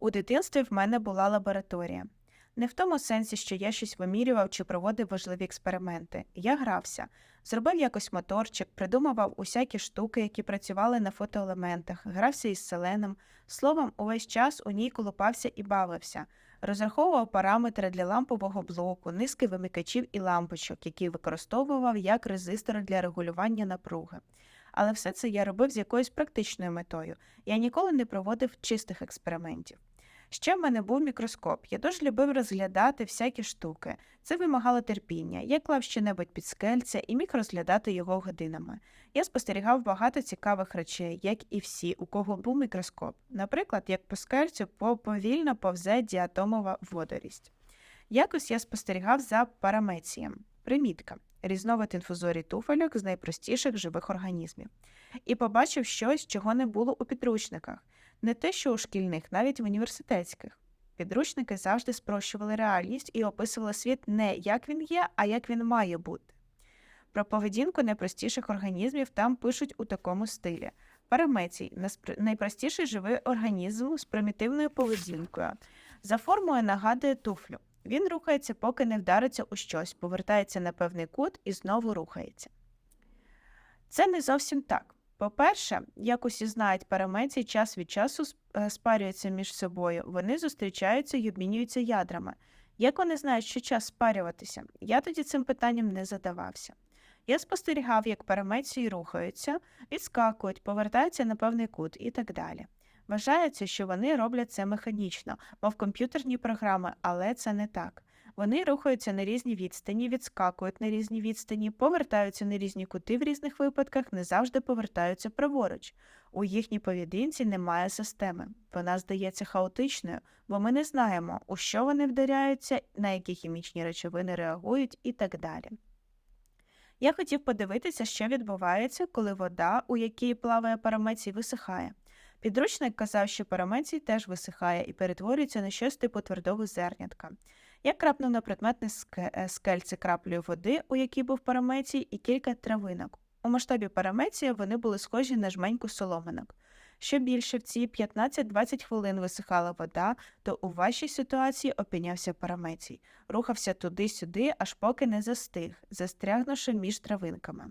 У дитинстві в мене була лабораторія. Не в тому сенсі, що я щось вимірював чи проводив важливі експерименти. Я грався, зробив якось моторчик, придумував усякі штуки, які працювали на фотоелементах, грався із селеном. Словом, увесь час у ній колупався і бавився, розраховував параметри для лампового блоку, низки вимикачів і лампочок, які використовував як резистори для регулювання напруги. Але все це я робив з якоюсь практичною метою. Я ніколи не проводив чистих експериментів. Ще в мене був мікроскоп. Я дуже любив розглядати всякі штуки. Це вимагало терпіння. Я клав щонебудь під скельця і міг розглядати його годинами. Я спостерігав багато цікавих речей, як і всі, у кого був мікроскоп. Наприклад, як по скельцю по- повільно повзе діатомова водорість. Якось я спостерігав за парамецієм. Примітка. Різновид інфузорій туфельок з найпростіших живих організмів. І побачив щось, чого не було у підручниках. Не те, що у шкільних, навіть в університетських. Підручники завжди спрощували реальність і описували світ не як він є, а як він має бути. Про поведінку найпростіших організмів там пишуть у такому стилі. Парамецій найпростіший живий організм з примітивною поведінкою. За формою нагадує туфлю. Він рухається, поки не вдариться у щось, повертається на певний кут і знову рухається. Це не зовсім так. По-перше, як усі знають, парамеції час від часу е, спарюються між собою, вони зустрічаються і обмінюються ядрами. Як вони знають, що час спарюватися? Я тоді цим питанням не задавався. Я спостерігав, як парамеції рухаються, відскакують, повертаються на певний кут і так далі. Вважається, що вони роблять це механічно, мов комп'ютерні програми, але це не так. Вони рухаються на різні відстані, відскакують на різні відстані, повертаються на різні кути в різних випадках, не завжди повертаються праворуч. У їхній поведінці немає системи. Вона здається хаотичною, бо ми не знаємо, у що вони вдаряються, на які хімічні речовини реагують і так далі. Я хотів подивитися, що відбувається, коли вода, у якій плаває парамецій, висихає. Підручник казав, що парамецій теж висихає і перетворюється на щось типу твердого зернятка. Я крапнув на предметне е, краплею води, у якій був парамецій, і кілька травинок. У масштабі парамеція вони були схожі на жменьку соломинок. Що більше в ці 15-20 хвилин висихала вода, то у вашій ситуації опинявся парамецій, рухався туди-сюди, аж поки не застиг, застрягнувши між травинками.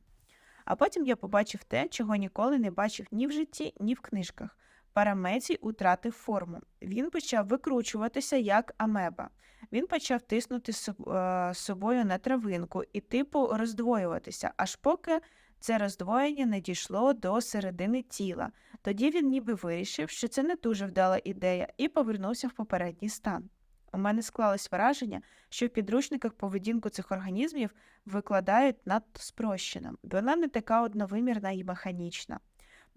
А потім я побачив те, чого ніколи не бачив ні в житті, ні в книжках. Парамецій утратив форму. Він почав викручуватися як амеба. Він почав тиснути е, собою на травинку і, типу, роздвоюватися, аж поки це роздвоєння не дійшло до середини тіла. Тоді він ніби вирішив, що це не дуже вдала ідея, і повернувся в попередній стан. У мене склалось враження, що в підручниках поведінку цих організмів викладають надто спрощено. Вона не така одновимірна і механічна.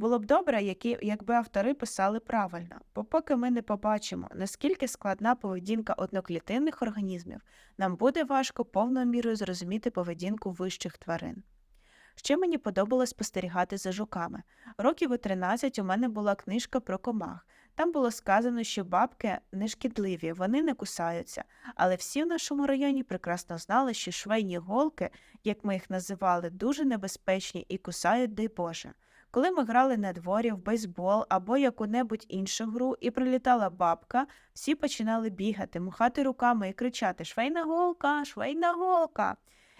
Було б добре, які, якби автори писали правильно, бо поки ми не побачимо, наскільки складна поведінка одноклітинних організмів, нам буде важко повною мірою зрозуміти поведінку вищих тварин. Ще мені подобалось спостерігати за жуками. Років у 13 у мене була книжка про комах. Там було сказано, що бабки не шкідливі, вони не кусаються. Але всі в нашому районі прекрасно знали, що швейні голки, як ми їх називали, дуже небезпечні і кусають, дай Боже. Коли ми грали на дворі в бейсбол або яку-небудь іншу гру і прилітала бабка, всі починали бігати, махати руками і кричати Швейна голка, швейна голка.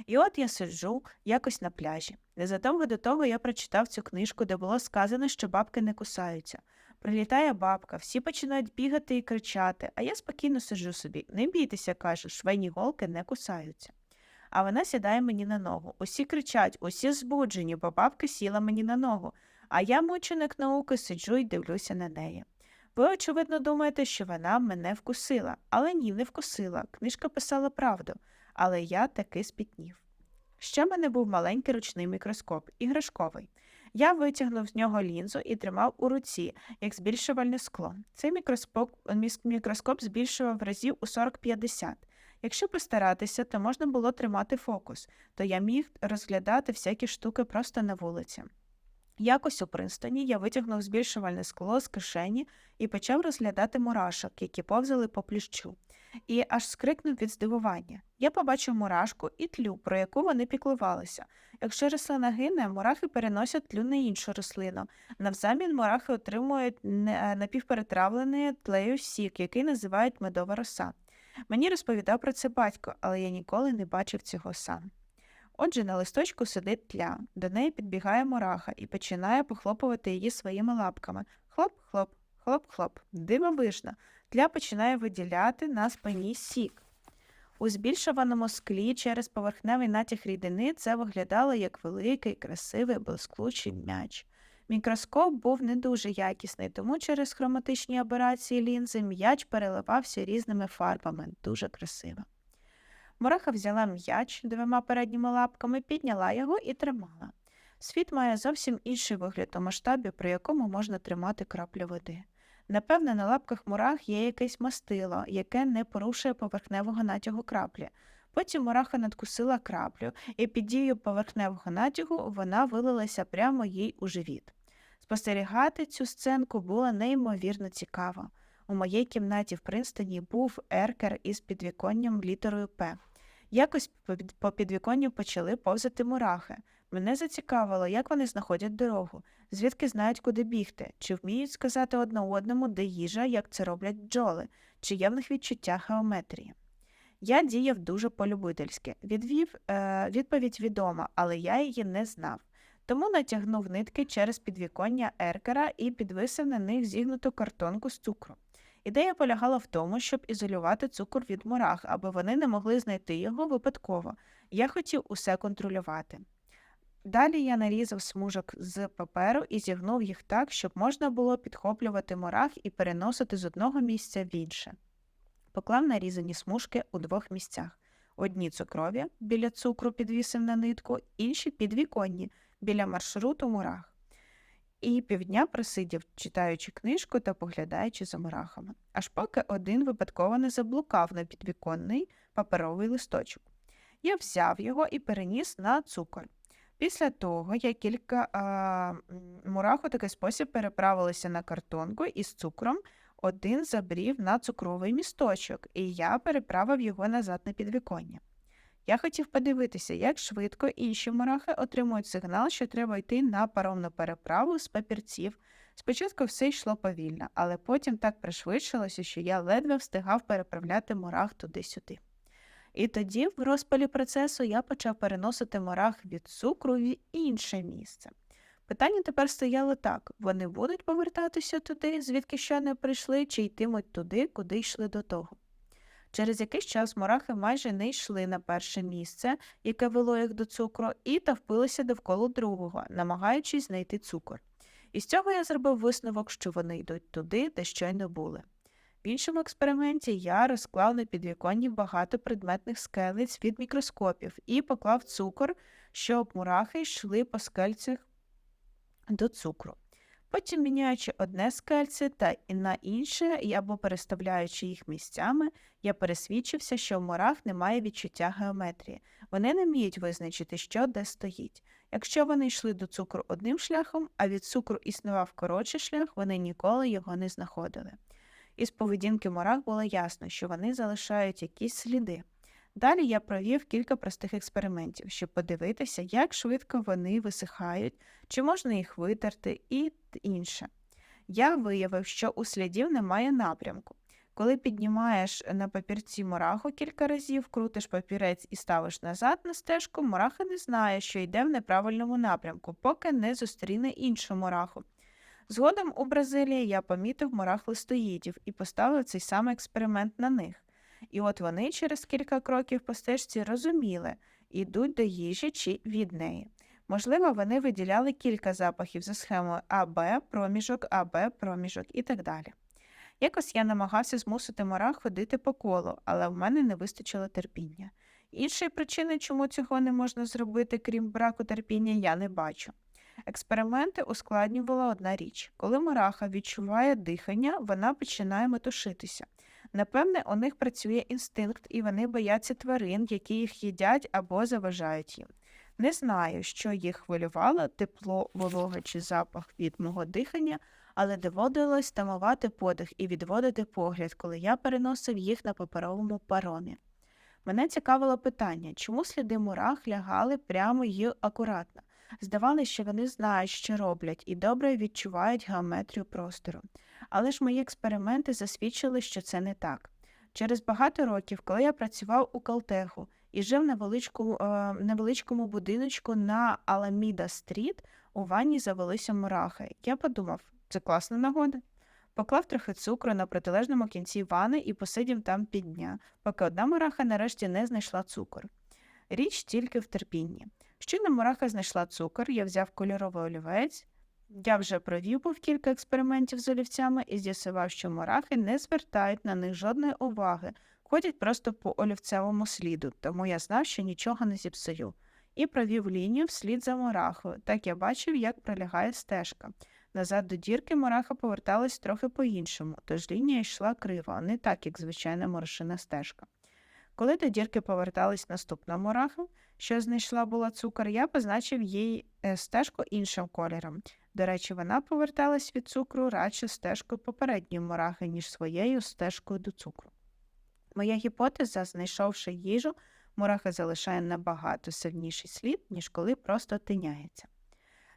І от я сиджу якось на пляжі. Незадовго до того я прочитав цю книжку, де було сказано, що бабки не кусаються. Прилітає бабка, всі починають бігати і кричати, а я спокійно сиджу собі. Не бійтеся, кажу, швейні голки не кусаються. А вона сідає мені на ногу. Усі кричать, усі збуджені, бо бабка сіла мені на ногу. А я, мученик науки, сиджу і дивлюся на неї. Ви, очевидно, думаєте, що вона мене вкусила, але ні, не вкусила. Книжка писала правду, але я таки спітнів. Ще в мене був маленький ручний мікроскоп, іграшковий. Я витягнув з нього лінзу і тримав у руці, як збільшувальне скло. Цей мікроскоп, мікроскоп збільшував разів у 40-50. Якщо постаратися, то можна було тримати фокус, то я міг розглядати всякі штуки просто на вулиці. Якось у Принстоні я витягнув збільшувальне скло з кишені і почав розглядати мурашок, які повзали по плющу, і аж скрикнув від здивування. Я побачив мурашку і тлю, про яку вони піклувалися. Якщо рослина гине, мурахи переносять тлю на іншу рослину. Навзамін мурахи отримують напівперетравлений тлею сік, який називають медова роса. Мені розповідав про це батько, але я ніколи не бачив цього сам. Отже, на листочку сидить тля, до неї підбігає мураха і починає похлопувати її своїми лапками. Хлоп-хлоп, хлоп-хлоп. Дивовижно. Тля починає виділяти на спині сік. У збільшуваному склі через поверхневий натяг рідини це виглядало як великий, красивий, блискучий м'яч. Мікроскоп був не дуже якісний, тому через хроматичні аберації лінзи м'яч переливався різними фарбами, дуже красиво. Мураха взяла м'яч двома передніми лапками, підняла його і тримала. Світ має зовсім інший вигляд у масштабі, при якому можна тримати краплю води. Напевне, на лапках мурах є якесь мастило, яке не порушує поверхневого натягу краплі. Потім мураха надкусила краплю, і під дією поверхневого натягу вона вилилася прямо їй у живіт. Спостерігати цю сценку було неймовірно цікаво. У моїй кімнаті в Принстоні був еркер із підвіконням літерою П. Якось по під- підвіконню почали повзати мурахи. Мене зацікавило, як вони знаходять дорогу, звідки знають, куди бігти, чи вміють сказати одне одному, де їжа, як це роблять бджоли, чи є в них відчуття геометрії. Я діяв дуже полюбительськи. Відвів е, відповідь відома, але я її не знав. Тому натягнув нитки через підвіконня еркера і підвисив на них зігнуту картонку з цукру. Ідея полягала в тому, щоб ізолювати цукор від мурах, аби вони не могли знайти його випадково. Я хотів усе контролювати. Далі я нарізав смужок з паперу і зігнув їх так, щоб можна було підхоплювати мурах і переносити з одного місця в інше. Поклав нарізані смужки у двох місцях. Одні цукрові біля цукру підвісив на нитку, інші підвіконні біля маршруту мурах. І півдня просидів, читаючи книжку та поглядаючи за мурахами, аж поки один випадково не заблукав на підвіконний паперовий листочок. Я взяв його і переніс на цукор. Після того, як кілька а, мурах у такий спосіб переправилися на картонку із цукром, один забрів на цукровий місточок, і я переправив його назад на підвіконня. Я хотів подивитися, як швидко інші мурахи отримують сигнал, що треба йти на паромну переправу з папірців. Спочатку все йшло повільно, але потім так пришвидшилося, що я ледве встигав переправляти мурах туди-сюди. І тоді, в розпалі процесу, я почав переносити мурах від цукру в інше місце. Питання тепер стояло так: вони будуть повертатися туди, звідки щойно прийшли, чи йтимуть туди, куди йшли до того. Через якийсь час мурахи майже не йшли на перше місце, яке вело їх до цукру, і тавпилися довкола другого, намагаючись знайти цукор. І з цього я зробив висновок, що вони йдуть туди, де щойно були. В іншому експерименті я розклав на підвіконні багато предметних скелець від мікроскопів і поклав цукор, щоб мурахи йшли по скельцях до цукру. Потім, міняючи одне скельце та на інше або переставляючи їх місцями, я пересвідчився, що в мурах немає відчуття геометрії. Вони не вміють визначити, що де стоїть. Якщо вони йшли до цукру одним шляхом, а від цукру існував коротший шлях, вони ніколи його не знаходили. Із поведінки мурах було ясно, що вони залишають якісь сліди. Далі я провів кілька простих експериментів, щоб подивитися, як швидко вони висихають, чи можна їх витерти і інше. Я виявив, що у слідів немає напрямку. Коли піднімаєш на папірці мураху кілька разів, крутиш папірець і ставиш назад на стежку, мураха не знає, що йде в неправильному напрямку, поки не зустріне іншу мураху. Згодом у Бразилії я помітив мурах листоїдів і поставив цей самий експеримент на них. І от вони через кілька кроків по стежці розуміли, ідуть до їжі чи від неї. Можливо, вони виділяли кілька запахів за схемою АБ, проміжок, АБ, проміжок і так далі. Якось я намагався змусити мурах ходити по колу, але в мене не вистачило терпіння. Іншої причини, чому цього не можна зробити, крім браку терпіння, я не бачу. Експерименти ускладнювала одна річ. Коли мураха відчуває дихання, вона починає метушитися. Напевне, у них працює інстинкт, і вони бояться тварин, які їх їдять або заважають їм. Не знаю, що їх хвилювало, тепло, волога чи запах від мого дихання, але доводилось тамувати подих і відводити погляд, коли я переносив їх на паперовому паромі. Мене цікавило питання, чому сліди мурах лягали прямо й акуратно. Здавалося, що вони знають, що роблять, і добре відчувають геометрію простору. Але ж мої експерименти засвідчили, що це не так. Через багато років, коли я працював у Калтеху і жив на величкому, е, невеличкому будиночку на Аламіда Стріт, у ванні завелися мурахи. Я подумав, це класна нагода. Поклав трохи цукру на протилежному кінці вани і посидів там півдня, поки одна мураха нарешті не знайшла цукор. Річ тільки в терпінні. Щойно мураха знайшла цукор, я взяв кольоровий олівець. Я вже провів був кілька експериментів з олівцями і з'ясував, що мурахи не звертають на них жодної уваги, ходять просто по олівцевому сліду, тому я знав, що нічого не зіпсую. І провів лінію вслід за мурахою. Так я бачив, як пролягає стежка. Назад до дірки мураха поверталась трохи по-іншому, тож лінія йшла криво, а не так, як звичайна морошина стежка. Коли до дірки поверталась наступна мураха, що знайшла була цукор, я позначив їй е, стежку іншим кольором. До речі, вона поверталась від цукру радше стежкою попередньої мурахи, ніж своєю стежкою до цукру. Моя гіпотеза, знайшовши їжу, мураха залишає набагато сильніший слід, ніж коли просто тиняється.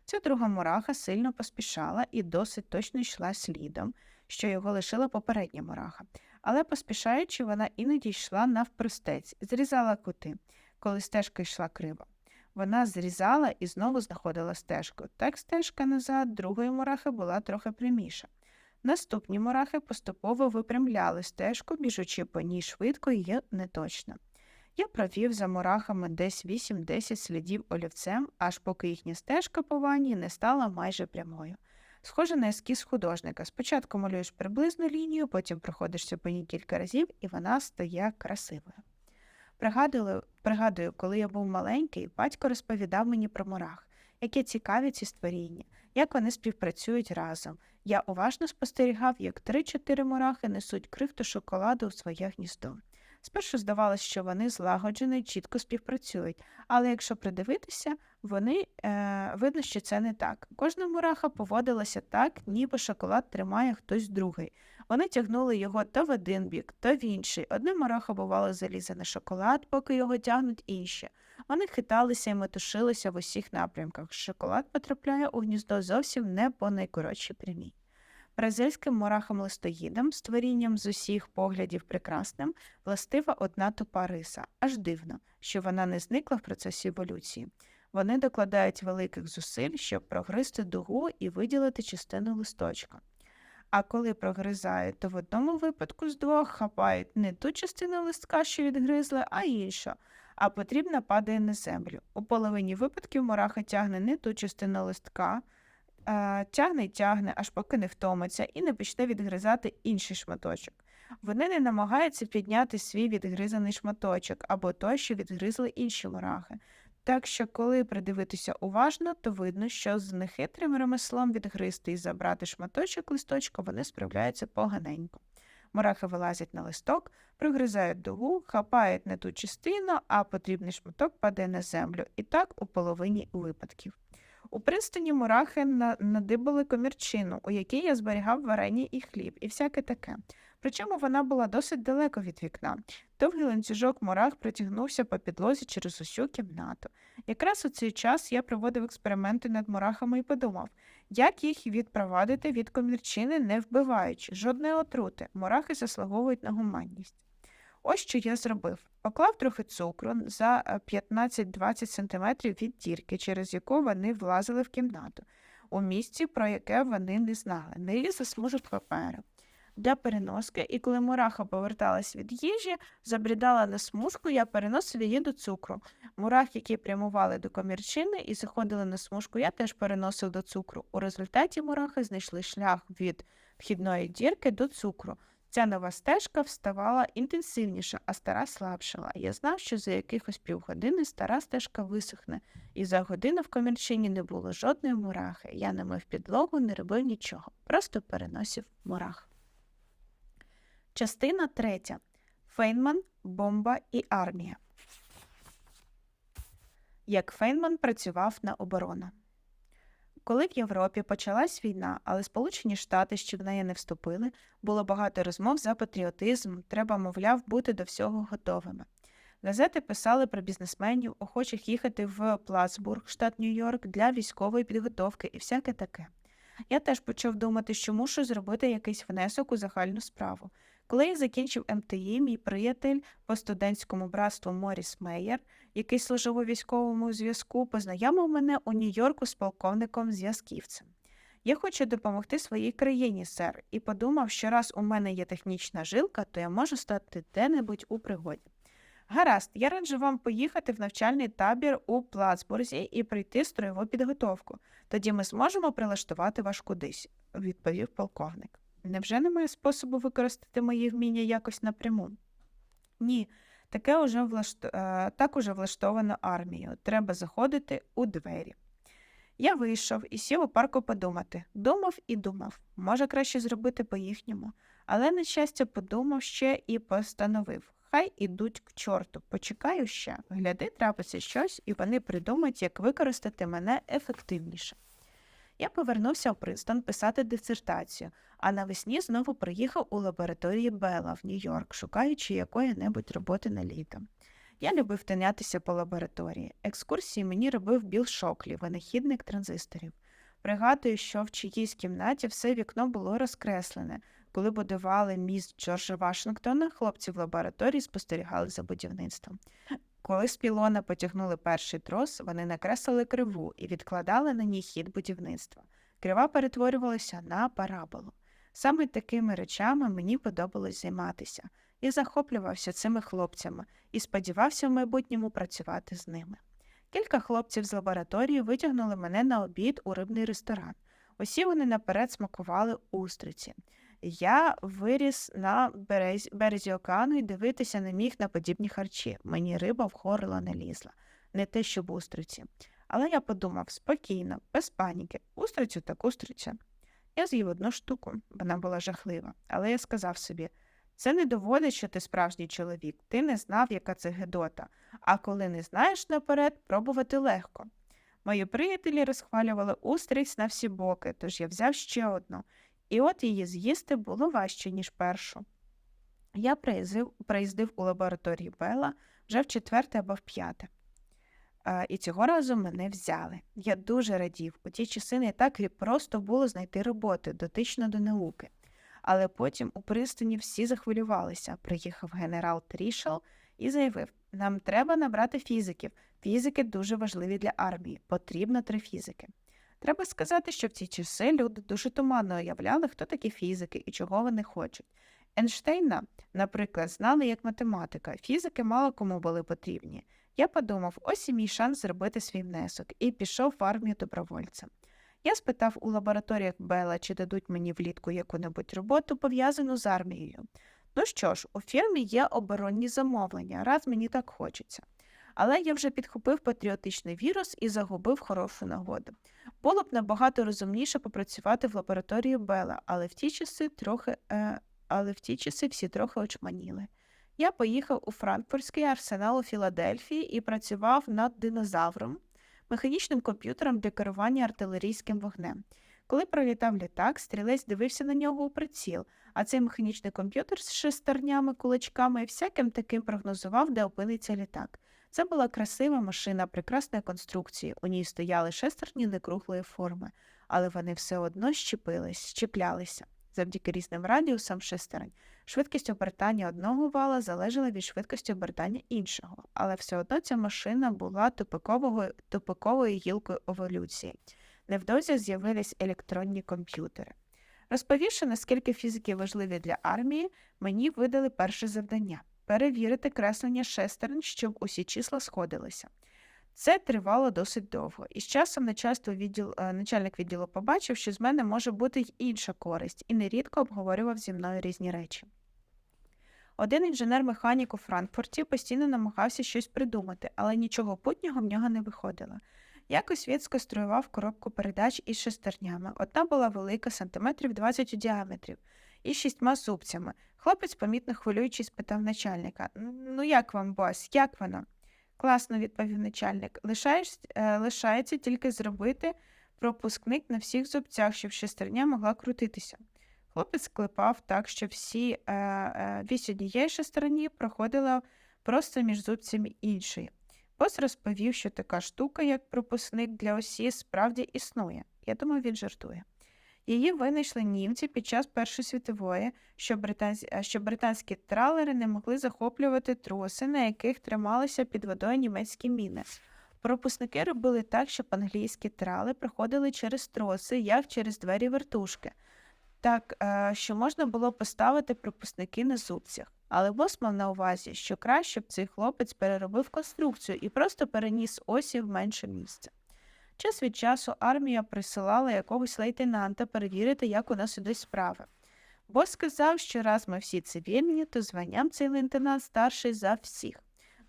Ця друга мураха сильно поспішала і досить точно йшла слідом, що його лишила попередня мураха, але поспішаючи, вона іноді йшла навпростець, зрізала кути, коли стежка йшла криво. Вона зрізала і знову знаходила стежку. Так стежка назад другої мурахи була трохи пряміша. Наступні мурахи поступово випрямляли стежку, біжучи по ній швидко і неточно. Я провів за мурахами десь 8-10 слідів олівцем, аж поки їхня стежка по ванні не стала майже прямою. Схоже на ескіз художника. Спочатку малюєш приблизну лінію, потім проходишся по ній кілька разів, і вона стає красивою. Пригадую, пригадую, коли я був маленький, батько розповідав мені про мурах, які цікаві ці створіння, як вони співпрацюють разом. Я уважно спостерігав, як три-чотири мурахи несуть крихту шоколаду у своє гніздо. Спершу здавалося, що вони злагоджено і чітко співпрацюють, але якщо придивитися, вони е, видно, що це не так. Кожна мураха поводилася так, ніби шоколад тримає хтось другий. Вони тягнули його то в один бік, то в інший. Одна мураха бувало залізе на шоколад, поки його тягнуть інші. Вони хиталися і метушилися в усіх напрямках. Шоколад потрапляє у гніздо зовсім не по найкоротшій прямій. Бразильським мурахам-листоїдам, створінням з усіх поглядів прекрасним, властива одна тупа риса. Аж дивно, що вона не зникла в процесі еволюції. Вони докладають великих зусиль, щоб прогризти дугу і виділити частину листочка. А коли прогризають, то в одному випадку з двох хапають не ту частину листка, що відгризли, а іншу, а потрібна падає на землю. У половині випадків мураха тягне не ту частину листка, тягне й тягне, аж поки не втомиться, і не почне відгризати інший шматочок. Вони не намагаються підняти свій відгризаний шматочок або той, що відгризли інші мурахи. Так що, коли придивитися уважно, то видно, що з нехитрим ремеслом відгризти і забрати шматочок листочка вони справляються поганенько. Мурахи вилазять на листок, пригризають дугу, хапають не ту частину, а потрібний шматок падає на землю, і так у половині випадків. У пристані мурахи надибали комірчину, у якій я зберігав варення і хліб, і всяке таке. Причому вона була досить далеко від вікна. Довгий ланцюжок мурах протягнувся по підлозі через усю кімнату. Якраз у цей час я проводив експерименти над мурахами і подумав, як їх відпровадити від комірчини, не вбиваючи, жодної отрути. Мурахи заслуговують на гуманність. Ось що я зробив. Поклав трохи цукру за 15-20 см від дірки, через яку вони влазили в кімнату, у місці, про яке вони не знали, не засмужок паперу для переноски, і коли мураха поверталась від їжі, забрідала на смужку, я переносив її до цукру. Мурах, які прямували до комірчини і заходили на смужку, я теж переносив до цукру. У результаті мурахи знайшли шлях від вхідної дірки до цукру. Ця нова стежка вставала інтенсивніше, а стара слабшала. Я знав, що за якихось півгодини стара стежка висохне, і за годину в комірчині не було жодної мурахи. Я не мив підлогу, не робив нічого, просто переносив мурах. Частина третя. Фейнман, бомба і армія. як Фейнман працював на оборону. Коли в Європі почалась війна, але Сполучені Штати ще в неї не вступили, було багато розмов за патріотизм, треба, мовляв, бути до всього готовими. Газети писали про бізнесменів, охочих їхати в Плацбург, штат Нью-Йорк, для військової підготовки і всяке таке. Я теж почав думати, що мушу зробити якийсь внесок у загальну справу. Коли я закінчив МТІ, мій приятель по студентському братству Моріс Мейєр, який служив у військовому зв'язку, познайомив мене у Нью-Йорку з полковником зв'язківцем. Я хочу допомогти своїй країні, сер, і подумав, що раз у мене є технічна жилка, то я можу стати де-небудь у пригоді. Гаразд, я раджу вам поїхати в навчальний табір у Плацбурзі і пройти строєву підготовку. Тоді ми зможемо прилаштувати вас кудись, відповів полковник. Невже немає способу використати мої вміння якось напряму? Ні, таке уже влашт... е, так уже влаштовано армією. Треба заходити у двері. Я вийшов і сів у парку подумати. Думав і думав. Може, краще зробити по-їхньому. Але, на щастя, подумав ще і постановив. Хай ідуть к чорту. Почекаю ще. Гляди, трапиться щось, і вони придумають, як використати мене ефективніше. Я повернувся в Принстон писати дисертацію, а навесні знову приїхав у лабораторії Белла в Нью-Йорк, шукаючи якої-небудь роботи на літо. Я любив тинятися по лабораторії. Екскурсії мені робив Біл Шоклі, винахідник транзисторів. Пригадую, що в чиїсь кімнаті все вікно було розкреслене. Коли будували міст Джорджа Вашингтона, хлопці в лабораторії спостерігали за будівництвом. Коли з пілона потягнули перший трос, вони накреслили криву і відкладали на ній хід будівництва. Крива перетворювалася на параболу. Саме такими речами мені подобалось займатися. Я захоплювався цими хлопцями і сподівався в майбутньому працювати з ними. Кілька хлопців з лабораторії витягнули мене на обід у рибний ресторан. Усі вони наперед смакували устриці. Я виріс на березі, березі океану і дивитися не міг на подібні харчі. Мені риба в горло не лізла, не те, що в устриці. Але я подумав спокійно, без паніки, устрицю так устриця. Я з'їв одну штуку, вона була жахлива, але я сказав собі це не доводить, що ти справжній чоловік, ти не знав, яка це гедота, а коли не знаєш наперед, пробувати легко. Мої приятелі розхвалювали устриць на всі боки, тож я взяв ще одну, і от її з'їсти було важче, ніж першу. Я приїздив, приїздив у лабораторії Белла вже в четверте або в п'яте. І цього разу мене взяли. Я дуже радів. У ті часи не так і просто було знайти роботу, дотично до науки. Але потім у пристані всі захвилювалися. Приїхав генерал Трішел і заявив: нам треба набрати фізиків. Фізики дуже важливі для армії. Потрібно три фізики. Треба сказати, що в ці часи люди дуже туманно уявляли, хто такі фізики і чого вони хочуть. Ейнштейна, наприклад, знали як математика, фізики мало кому були потрібні. Я подумав, ось і мій шанс зробити свій внесок, і пішов в армію добровольцем. Я спитав у лабораторіях Бела, чи дадуть мені влітку яку-небудь роботу, пов'язану з армією. Ну що ж, у фірмі є оборонні замовлення, раз мені так хочеться. Але я вже підхопив патріотичний вірус і загубив хорошу нагоду. Було б набагато розумніше попрацювати в лабораторії Бела, але в ті часи трохи, е, але в ті часи всі трохи очманіли. Я поїхав у Франкфуртський арсенал у Філадельфії і працював над динозавром, механічним комп'ютером для керування артилерійським вогнем. Коли пролітав літак, стрілець дивився на нього у приціл, а цей механічний комп'ютер з шестернями, кулачками і всяким таким прогнозував, де опиниться літак. Це була красива машина прекрасної конструкції. У ній стояли шестерні некруглої форми, але вони все одно щепились, щеплялися. Завдяки різним радіусам шестерень. Швидкість обертання одного вала залежала від швидкості обертання іншого, але все одно ця машина була тупиковою, тупиковою гілкою еволюції. Невдовзі з'явились електронні комп'ютери. Розповівши, наскільки фізики важливі для армії, мені видали перше завдання перевірити креслення шестерень, щоб усі числа сходилися. Це тривало досить довго, і з часом начальство відділ, е, начальник відділу побачив, що з мене може бути й інша користь, і нерідко обговорював зі мною різні речі. Один інженер-механік у Франкфурті постійно намагався щось придумати, але нічого путнього в нього не виходило. Якось він сконструював коробку передач із шестернями. Одна була велика, сантиметрів 20 у діаметрі, із шістьма зубцями. Хлопець, помітно хвилюючись, спитав начальника Ну, як вам, бос, як воно? Класно, відповів начальник. Лишаєш, е, лишається тільки зробити пропускник на всіх зубцях, щоб шестерня могла крутитися. Хлопець клепав так, що всі е, е, вісь однієї шестерні проходила просто між зубцями іншої. Бос розповів, що така штука, як пропускник для осі, справді існує. Я думаю, він жартує. Її винайшли німці під час Першої світової, щоб, британсь... е, щоб британські тралери не могли захоплювати троси, на яких трималися під водою німецькі міни. Пропускники робили так, щоб англійські трали проходили через троси, як через двері вертушки, так е, що можна було поставити пропускники на зубцях. Але бос мав на увазі, що краще б цей хлопець переробив конструкцію і просто переніс осі в менше місце. Час від часу армія присилала якогось лейтенанта перевірити, як у нас ідуть справи. Бос сказав, що раз ми всі цивільні, то званням цей лейтенант старший за всіх.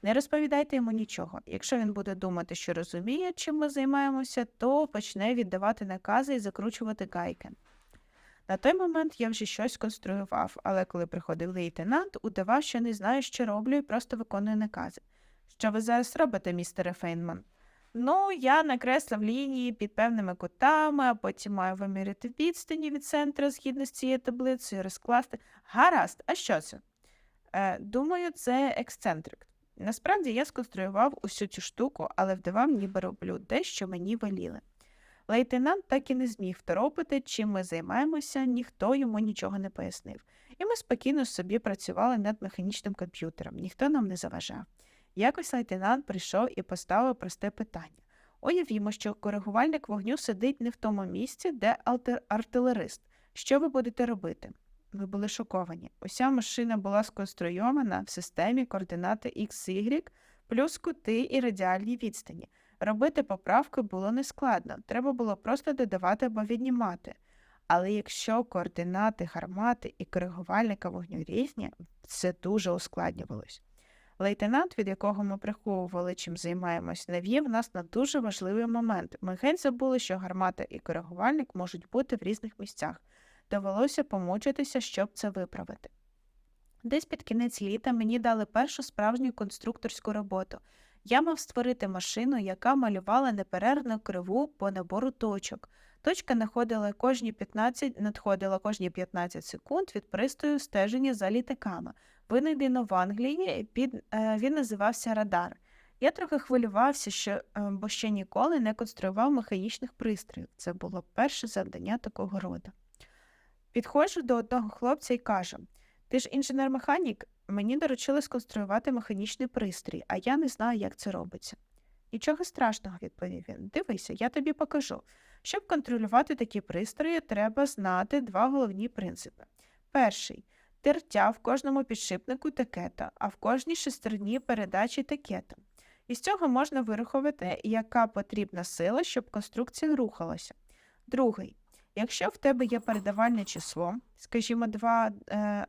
Не розповідайте йому нічого. Якщо він буде думати, що розуміє, чим ми займаємося, то почне віддавати накази і закручувати гайки. На той момент я вже щось конструював, але коли приходив лейтенант, удавав, що не знаю, що роблю, і просто виконую накази. Що ви зараз робите, містере Фейнман? Ну, я накреслив лінії під певними кутами, а потім маю виміряти відстані від центра згідно з цією таблицею, розкласти. Гаразд, а що це? Е, думаю, це ексцентрик. Насправді я сконструював усю цю штуку, але вдавав, ніби роблю те, що мені веліли. Лейтенант так і не зміг второпити, чим ми займаємося, ніхто йому нічого не пояснив. І ми спокійно собі працювали над механічним комп'ютером, ніхто нам не заважав. Якось лейтенант прийшов і поставив просте питання. Уявімо, що коригувальник вогню сидить не в тому місці, де артилерист. Що ви будете робити? Ми були шоковані. Уся машина була сконструйована в системі координати XY плюс кути і радіальні відстані. Робити поправки було нескладно, треба було просто додавати або віднімати. Але якщо координати гармати і коригувальника вогню різні, це дуже ускладнювалось. Лейтенант, від якого ми приховували, чим займаємось, навів нас на дуже важливий момент. Ми геть забули, що гармата і коригувальник можуть бути в різних місцях. Довелося помучитися, щоб це виправити. Десь під кінець літа мені дали першу справжню конструкторську роботу. Я мав створити машину, яка малювала неперервну криву по набору точок. Точка находила кожні 15, надходила кожні 15 секунд від пристрою стеження за літаками. Винайдено в Англії, під, е, він називався Радар. Я трохи хвилювався, що, е, бо ще ніколи не конструював механічних пристроїв. Це було перше завдання такого роду. Підходжу до одного хлопця і кажу: Ти ж інженер-механік, мені доручили сконструювати механічний пристрій, а я не знаю, як це робиться. Нічого страшного, відповів він. Дивися, я тобі покажу. Щоб контролювати такі пристрої, треба знати два головні принципи. Перший тертя в кожному підшипнику такета, а в кожній шестерні передачі такета. Із цього можна вирахувати, яка потрібна сила, щоб конструкція рухалася. Другий. Якщо в тебе є передавальне число, скажімо, 2, е,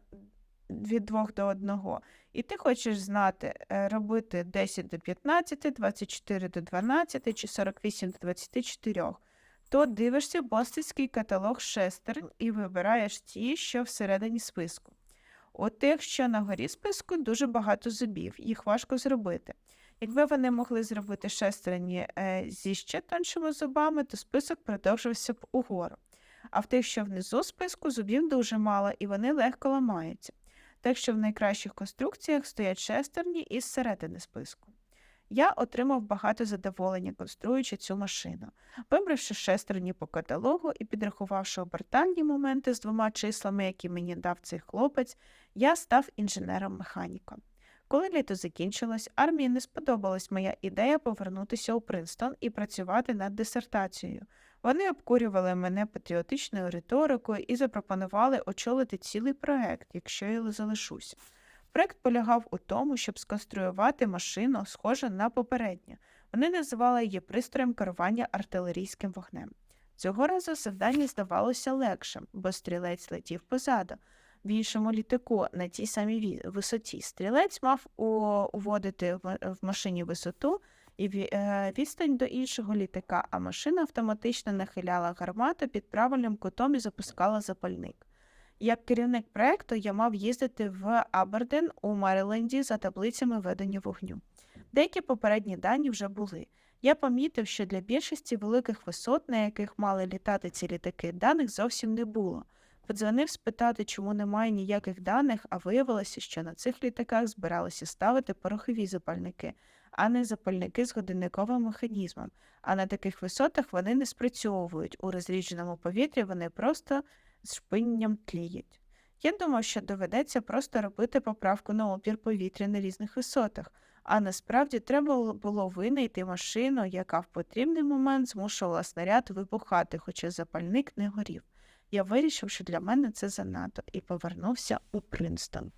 від 2 до 1, і ти хочеш знати, е, робити 10 до 15, 24 до 12 чи 48 до 24, то дивишся бостонський каталог шестерн і вибираєш ті, що всередині списку. От якщо на горі списку дуже багато зубів, їх важко зробити. Якби вони могли зробити шестерні е, зі ще тоншими зубами, то список продовжився б угору. А в тих, що внизу списку, зубів дуже мало і вони легко ламаються. Так що в найкращих конструкціях стоять шестерні із середини списку. Я отримав багато задоволення, конструюючи цю машину. Вибравши шестерні по каталогу і підрахувавши обертальні моменти з двома числами, які мені дав цей хлопець, я став інженером-механіком. Коли літо закінчилось, армії не сподобалась моя ідея повернутися у Принстон і працювати над дисертацією. Вони обкурювали мене патріотичною риторикою і запропонували очолити цілий проект, якщо я залишуся. Проект полягав у тому, щоб сконструювати машину, схожу на попередню. Вони називали її пристроєм керування артилерійським вогнем. Цього разу завдання здавалося легшим, бо стрілець летів позаду. В іншому літаку на тій самій висоті стрілець мав уводити в машині висоту і е, відстань до іншого літака, а машина автоматично нахиляла гармату під правильним кутом і запускала запальник. Як керівник проекту я мав їздити в Аберден у Мериленді за таблицями ведення вогню. Деякі попередні дані вже були. Я помітив, що для більшості великих висот, на яких мали літати ці літаки, даних зовсім не було. Подзвонив спитати, чому немає ніяких даних, а виявилося, що на цих літаках збиралися ставити порохові запальники, а не запальники з годинниковим механізмом. А на таких висотах вони не спрацьовують. У розрідженому повітрі вони просто з шпинням тліють. Я думав, що доведеться просто робити поправку на опір повітря на різних висотах, а насправді треба було винайти машину, яка в потрібний момент змушувала снаряд вибухати, хоча запальник не горів. Я вирішив, що для мене це занадто, і повернувся у Принстон.